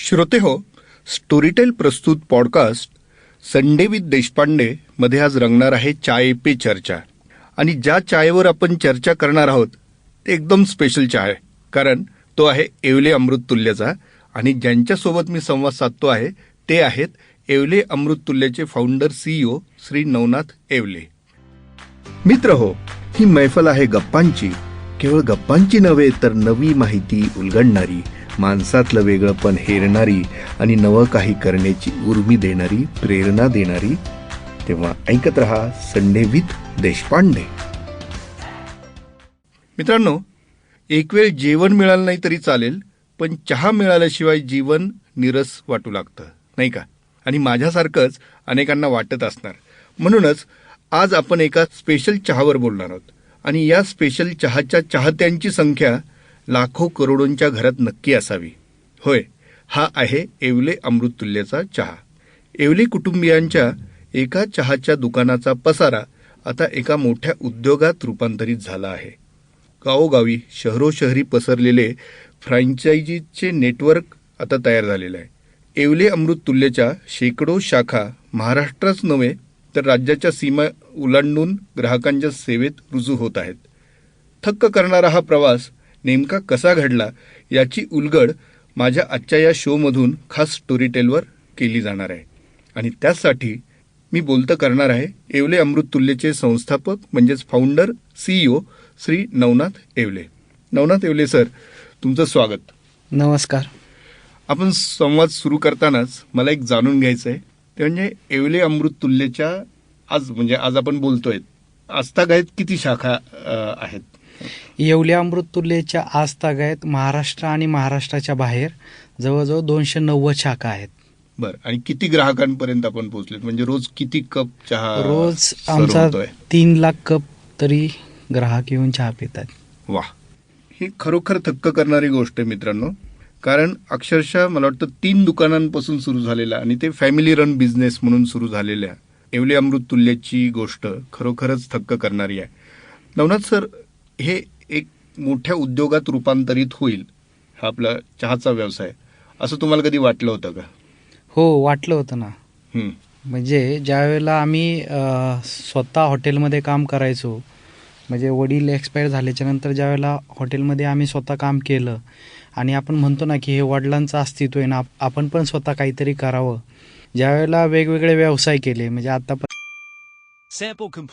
श्रोते हो स्टोरीटेल प्रस्तुत पॉडकास्ट संडे विथ देशपांडे मध्ये आज रंगणार आहे चाय पे चर्चा. आणि ज्या चायवर आपण चर्चा करणार आहोत ते एकदम स्पेशल चाय. कारण तो आहे येवले अमृततुल्यचा आणि ज्यांच्यासोबत मी संवाद साधतो आहे ते आहेत येवले अमृततुल्यचे फाउंडर सीईओ श्री नवनाथ येवले मित्र हो ही मैफल आहे गप्पांची. केवळ गप्पांची नव्हे तर नवी माहिती उलगडणारी. माणसातलं वेगळंपण हेरणारी आणि नवं काही करण्याची उर्मी देणारी प्रेरणा देणारी तेव्हा ऐकत रहा संडे विथ देशपांडे. मित्रांनो एक वेळ जेवण मिळालं नाही तरी चालेल पण चहा मिळाल्याशिवाय जीवन निरस वाटू लागतं नाही का? आणि माझ्यासारखंच अनेकांना वाटत असणार. म्हणूनच आज आपण एका स्पेशल चहावर बोलणार आहोत. आणि या स्पेशल चहाच्या चाहत्यांची संख्या लाखो करोडोंच्या घरात नक्की असावी. होय हा आहे येवले अमृततुल्यचा चहा. येवले कुटुंबियांच्या एका चहाच्या दुकानाचा पसारा आता एका मोठ्या उद्योगात रूपांतरित झाला आहे. गावोगावी शहरोशहरी पसरलेले फ्रँचायझीचे नेटवर्क आता तयार झालेलं आहे. येवले अमृततुल्यच्या शेकडो शाखा महाराष्ट्रच नव्हे तर राज्याच्या सीमा उलांडून ग्राहकांच्या सेवेत रुजू होत आहेत. थक्क करणारा हा प्रवास नेमका कसा घडला याची उलगड माझ्या आजच्या या शोमधून खास स्टोरीटेलवर केली जाणार आहे. आणि त्यासाठी मी बोलतं करणार आहे येवले अमृत तुल्यचे संस्थापक म्हणजेच founder CEO Shri Navnath Yewale Navnath Yewale sir तुमचं स्वागत. नमस्कार. आपण संवाद सुरू करतानाच मला एक जाणून घ्यायचं आहे ते म्हणजे येवले अमृत तुल्यच्या आज म्हणजे आज आपण बोलतोय आजतागायत किती शाखा आहेत? येवले अमृत तुल्यच्या आज तागायत महाराष्ट्र आणि महाराष्ट्राच्या बाहेर. जवळजवळ दोनशे नव्वद शाखा आहेत. बर आणि किती ग्राहकांपर्यंत आपण पोहोचलेत? म्हणजे रोज किती कप चहा रोज आमचा? तीन लाख कप तरी ग्राहक येऊन चहा पितात. वा. ही खरोखर थक्क करणारी गोष्ट आहे मित्रांनो. कारण अक्षरशः मला वाटतं तीन दुकानांपासून सुरू झालेला आणि ते फॅमिली रन बिझनेस म्हणून सुरू झालेल्या येवले अमृत तुल्यची गोष्ट खरोखरच थक्क करणारी आहे. नवनाथ सर हे एक मोठ्या उद्योगात रूपांतरित होईल हा आपला चहाचा व्यवसाय. असं तुम्हाला कधी वाटलं होतं का? हो वाटलं होतं ना. म्हणजे ज्या वेळेला आम्ही स्वतः हॉटेलमध्ये काम करायचो म्हणजे वडील एक्सपायर झाल्याच्यानंतर ज्या वेळेला हॉटेलमध्ये आम्ही स्वतः काम केलं आणि आपण म्हणतो ना की हे वडिलांचं अस्तित्व आहे ना आप- आपण पण स्वतः काहीतरी करावं. ज्या वेळेला वेगवेगळे व्यवसाय केले म्हणजे आता Sample